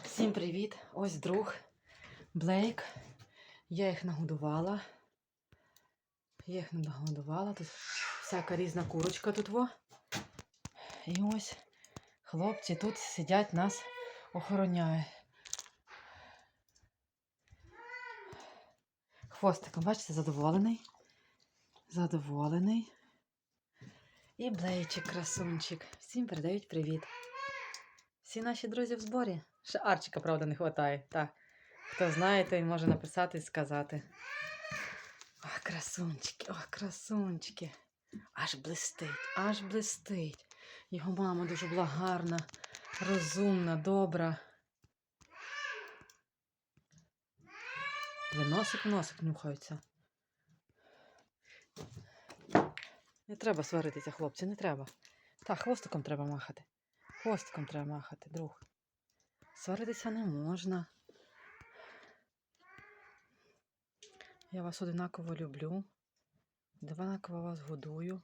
Всім привіт! Ось друг Блейк. Я їх нагодувала. Я їх нагодувала. Тут всяка різна курочка тут во. І ось хлопці тут сидять, нас охороняють. Хвостиком, бачите, задоволений. Задоволений. І Блейчик, красунчик. Всім передають привіт. Всі наші друзі в зборі. Ще Арчика, правда, не вистачає. Так. Хто знає, той може написати і сказати. Ох, красунчики, ох, красунчики. Аж блистить, аж блистить. Його мама дуже була гарна, розумна, добра. Носик носик нюхаються. Не треба сваритися, хлопці, не треба. Так, хвостиком треба махати. Хвостиком треба махати, друг. Сваритися не можна. Я вас одинаково люблю. Одинаково вас годую.